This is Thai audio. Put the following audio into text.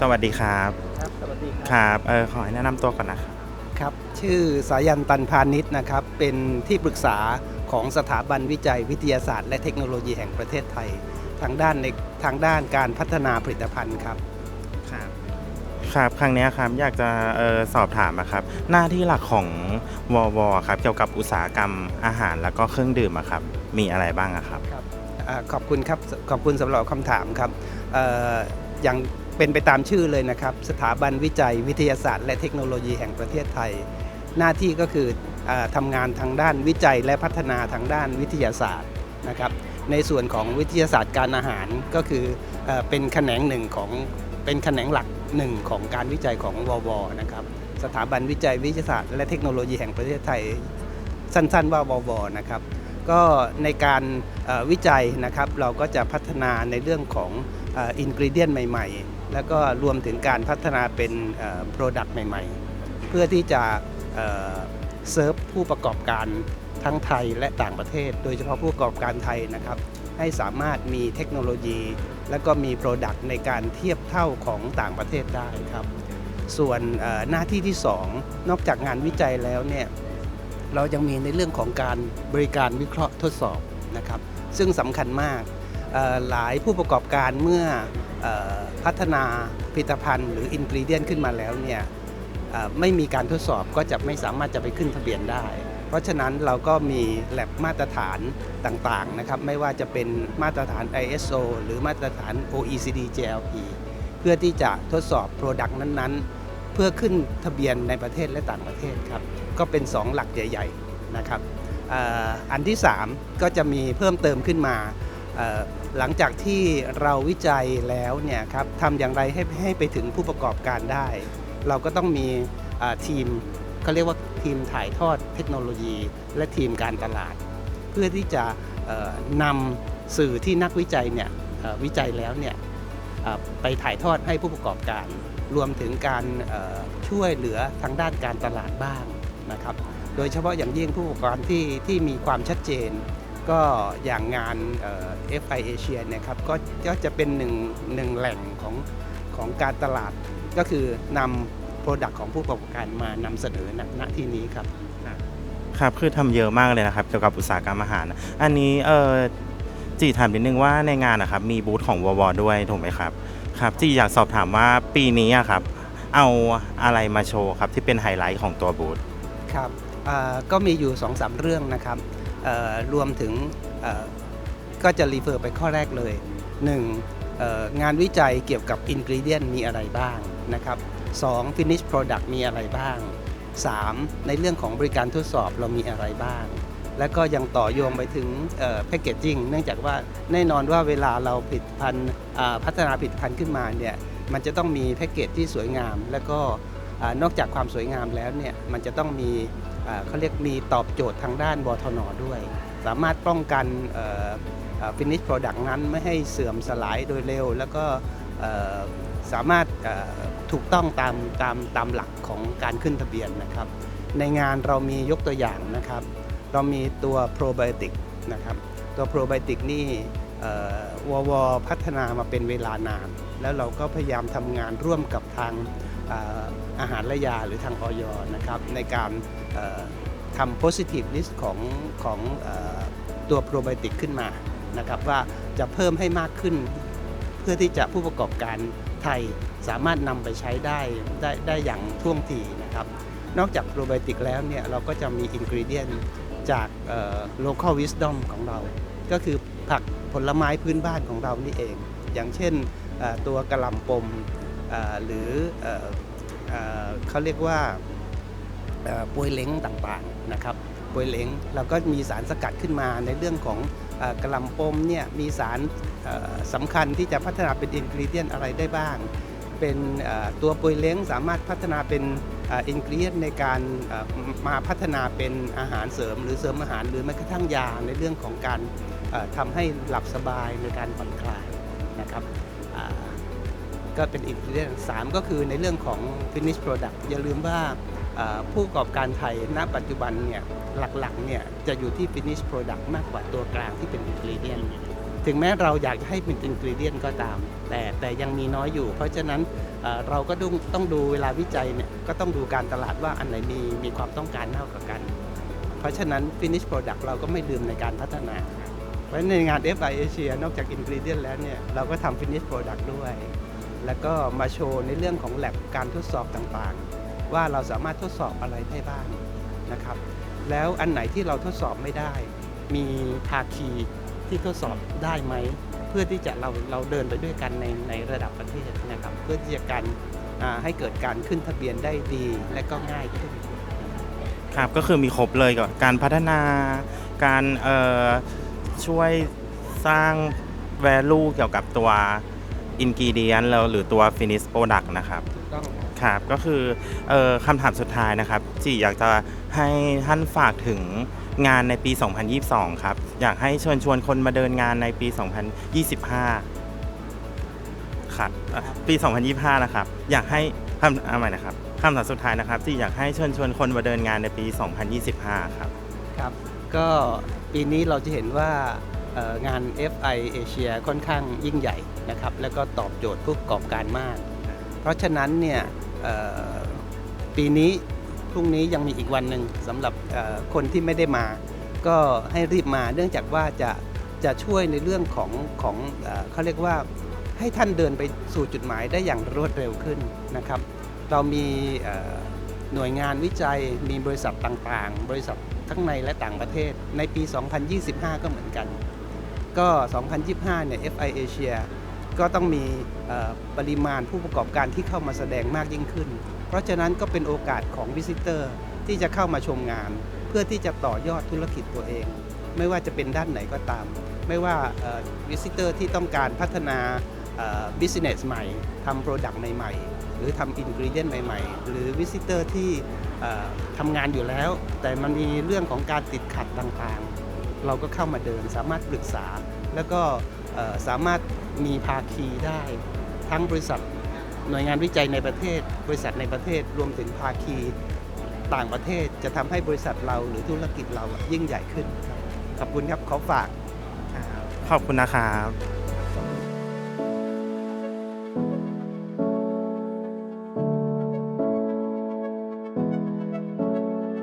สวัสดีครับ ครับสวัสดีคครับรับเออขอให้แนะนำตัวก่อนนะครับครับชื่อสายันตันพาณิชย์นะครับเป็นที่ปรึกษาของสถาบันวิจัยวิทยาศาสตร์ และเทคโนโลยีแห่งประเทศไทย ทางด้านในทางด้านการพัฒนาผลิตภัณฑ์ครับ ครับ ครับครั้งเนี้ยครับอยากจะเออสอบถามอะครับ หน้าที่หลักของววครับเกี่ยวกับอุตสาหกรรมอาหารแล้วก็เครื่องดื่มอะครับมีอะไรบ้างอะครับครับอ่าขอบคุณครับ ขอบคุณสำหรับคำถามครับเอ่ออย่าง เป็นไปตามชื่อเลยนะครับ สถาบันวิจัยวิทยาศาสตร์และเทคโนโลยีแห่งประเทศไทย หน้าที่ก็คืออทำงานทางด้านวิจัยและพัฒนาทางด้านวิทยาศาสตร์นะครับ ในส่วนของวิทยาศาสตร์การอาหารก็คือเออเป็นแขนงหนึ่งของเป็นแขนงหลักหนึ่งของการวิจัยของววนะครับ สถาบันวิจัยวิทยาศาสตร์และเทคโนโลยีแห่งประเทศไทย สั้นๆว่าววนะครับ ก็ในการวิจัยนะครับเราก็จะพัฒนาในเรื่องของอินก e เดียนใหม่ ๆ แล้วก็รวมถึงการพัฒนาเป็นโปรดักต์ใหม่ ๆ เพื่อที่จะเซิร์ฟผู้ประกอบการทั้งไทยและต่างประเทศ โดยเฉพาะผู้ประกอบการไทยนะครับ ให้สามารถมีเทคโนโลยี และก็มีโปรดักต์ในการเทียบเท่าของต่างประเทศได้ครับ ส่วนหน้าที่ที่ 2 นอกจากงานวิจัยแล้วเนี่ย เรายังมีในเรื่องของการบริการวิเคราะห์ทดสอบนะครับซึ่งสำคัญมากหลายผู้ประกอบการเมื่ออพัฒนาผลิตภัณฑ์หรืออินก e เดียนขึ้นมาแล้วเนี่ยไม่มีการทดสอบก็จะไม่สามารถจะไปขึ้นทะเบียนได้ เพราะฉะนั้นเราก็มีแลบมาตรฐานต่างๆนะครับไม่ว่าจะเป็นมาตรฐาน ISO หรือมาตรฐาน OECD GLP เพื่อที่จะทดสอบ Product นั้นๆ เพื่อขึ้นทะเบียนในประเทศและต่างประเทศครับ ก็เป็น 2 หลักใหญ่ๆนะครับอันที่ 3 ก็จะมีเพิ่มเติมขึ้นมา หลังจากที่เราวิจัยแล้วเนี่ยครับทำอย่างไรให้ให้ไปถึงผู้ประกอบการได้ เราก็ต้องมีทีมเขาเรียกว่าทีมถ่ายทอดเทคโนโลยี และทีมการตลาด เพื่อที่จะนำสื่อที่นักวิจัยเนี่ยวิจัยแล้วเนี่ยไปถ่ายทอดให้ผู้ประกอบการ รวมถึงการช่วยเหลือทางด้านการตลาดบ้าง นะครับ โดยเฉพาะอย่างยิ่งผู้ประกอบการที่ที่มีความชัดเจน ก็อย่างงานเอ่อ FI Asia เนะครับก็ก็จะเป็นหนึ่งหนึ่งแหล่งของของการตลาด ก็คือนำโปรดักต์ของผู้ประกอบการมานำเสนอณณที่นี้ครับครับคือทำเยอะมากเลยนะครับเกี่ยวกับอุตสาหกรรมอาหาร อันนี้เออจีถามนิดนึงว่าในงานนะครับมีบูธของวอวด้วยถูกไหมครับครับจีอยากสอบถามว่าปีนี้ครับเอาอะไรมาโชว์ครับที่เป็นไฮไลท์ของตัวบูธ ครับก็มีอยู่2อสเรื่องนะครับรวมถึงก็จะรีเฟอร์ไปข้อแรกเลย1เอ่องานวิจัยเกี่ยวกับอินก e เดียนมีอะไรบ้างนะครับ 2 finish product มีอะไรบ้าง 3 ในเรื่องของบริการทดสอบเรามีอะไรบ้าง และก็ยังต่อโยงไปถึงแพ c เกจจิ้งเนื่องจากว่าแน่นอนว่าเวลาเราผลิตภัณฑ์พัฒนาผลิตภัณฑ์ขึ้นมาเนี่ยมันจะต้องมีแพ็กเกจที่สวยงาม แล้วก็ นอกจากความสวยงามแล้วเนี่ยมันจะต้องมีเขาเรียกมีตอบโจทย์ทางด้านบทนด้วย สามารถป้องกันฟินิชโปรดักต์นั้นไม่ให้เสื่อมสลายโดยเร็ว แล้วก็สามารถถูกต้องตามตามตามหลักของการขึ้นทะเบียนนะครับ ในงานเรามียกตัวอย่างนะครับ เรามีตัวโปรไบโอติกนะครับ ตัวโปรไบโอติกนี่เอ่อววพัฒนามาเป็นเวลานาน แล้วเราก็พยายามทำงานร่วมกับทาง อาหารและยาหรือทางออยนะครับในการทำ positive list ของของอตัวโปรไบโอติกขึ้นมานะครับว่าจะเพิ่มให้มากขึ้น เพื่อที่จะผู้ประกอบการไทยสามารถนำไปใช้ได้ได้ได้อย่างท่วงทีนะครับ นอกจากโปรไบโอติกแล้วเนี่ยเราก็จะมีอินก e เดียนจาก local wisdom ของเรา ก็คือผักผลไม้พื้นบ้านของเรานี่เอง อย่างเช่นตัวกระหล่ำปมเอ่อ หรือเอเอเขาเรียกว่าปวยเล้งต่างๆนะครับปวยเล้งเราก็มีสารสกัดขึ้นมาในเรื่องของอกระลำปมเนี่ยมีสารสำคัญที่จะพัฒนาเป็นอินก e เดียนอะไรได้บ้าง เป็นตัวปวยเล้งสามารถพัฒนาเป็นอินก e เดียนในการมาพัฒนาเป็นอาหารเสริม หรือเสริมอาหารหรือแม้กระทั่งยาในเรื่องของการทำให้หลับสบายในการผ่อนคลายนะครับ ก็เป็นอินก e เดียนสามก็คือในเรื่องของ finish product อย่าลืมว่าผู้ประกอบการไทยณปัจจุบันเนี่ยหลักๆเนี่ยจะอยู่ที่ finish product มากกว่าตัวกลางที่เป็น ingredient ถึงแม้เราอยากจะให้เป็นอินกรีเดียนก็ตาม แต่แต่ยังมีน้อยอยู่ เพราะฉะนั้นเราก็ต้องต้องดูเวลาวิจัยเนี่ยก็ต้องดูการตลาดว่าอันไหนมีมีความต้องการเท่ากับกัน เพราะฉะนั้น finish product เราก็ไม่ลืมในการพัฒนา เพราะฉะนั้นในงาน FI Asia นอกจาก ingredient แล้วเนี่ยเราก็ทำ finish product ด้วย แล้วก็มาโชว์ในเรื่องของ lab การทดสอบต่างๆ ว่าเราสามารถทดสอบอะไรได้บ้างนะครับ แล้วอันไหนที่เราทดสอบไม่ได้ มีภาคีที่ทดสอบได้ไหม เพื่อที่จะเราเราเดินไปด้วยกันในในระดับประเทศนะครับ เพื่อที่จะการให้เกิดการขึ้นทะเบียนได้ดีและก็ง่ายขึ้นครับก็คือมีครบเลยกับการพัฒนาการช่วยสร้าง value เกี่ยวกับตัว ingredient แล้วหรือตัว finish product นะครับครับก็คือออคำถามสุดท้ายนะครับจีอยากจะให้ท่านฝากถึงงานในปี 2022 ครับ อยากให้เชิญชวนคนมาเดินงานในปี 2025 ครับเอ่อปี 2025 นะครับ อยากให้คำอาใหม่นะครับคำถามสุดท้ายนะครับจีอยากให้เชิญชวนคนมาเดินงานในปี 2025 ครับครับก็ปีนี้เราจะเห็นว่าเอ่องาน FI Asia ค่อนข้างยิ่งใหญ่ นะครับแล้วก็ตอบโจทย์ผู้ประกอบการมาก เพราะฉะนั้นเนี่ยเอ่อปีนี้พรุ่งนี้ยังมีอีกวันหนึ่งสำหรับเอ่อคนที่ไม่ได้มา ก็ให้รีบมาเนื่องจากว่าจะจะช่วยในเรื่องของของเอ่อเขาเรียกว่าให้ท่านเดินไปสู่จุดหมายได้อย่างรวดเร็วขึ้นนะครับ เรามีเอ่อหน่วยงานวิจัยมีบริษัทต่างๆ บริษัททั้งในและต่างประเทศ ในปี 2025 ก็เหมือนกัน ก็ 2025 เนี่ย FI Asia ก็ต้องมีปริมาณผู้ประกอบการที่เข้ามาแสดงมากยิ่งขึ้น เพราะฉะนั้นก็เป็นโอกาสของวิสิเตอร์ที่จะเข้ามาชมงาน เพื่อที่จะต่อยอดธุรกิจตัวเอง ไม่ว่าจะเป็นด้านไหนก็ตาม ไม่ว่าวิสิเตอร์ที่ต้องการพัฒนาบิสเนสใหม่ทำโปรดักต์ใหม่ๆ หรือทำอินกรีเดียนใหม่ๆ หรือวิสิเตอร์ที่ทำงานอยู่แล้ว แต่มันมีเรื่องของการติดขัดต่างๆ เราก็เข้ามาเดินสามารถปรึกษาแล้วก็ สามารถมีภาคีได้ ทั้งบริษัทหน่วยงานวิจัยในประเทศ บริษัทในประเทศรวมถึงภาคีต่างประเทศจะทำให้บริษัทเราหรือธุรกิจเรายิ่งใหญ่ขึ้น ขอบคุณครับขอฝาก ขอบคุณนะครับ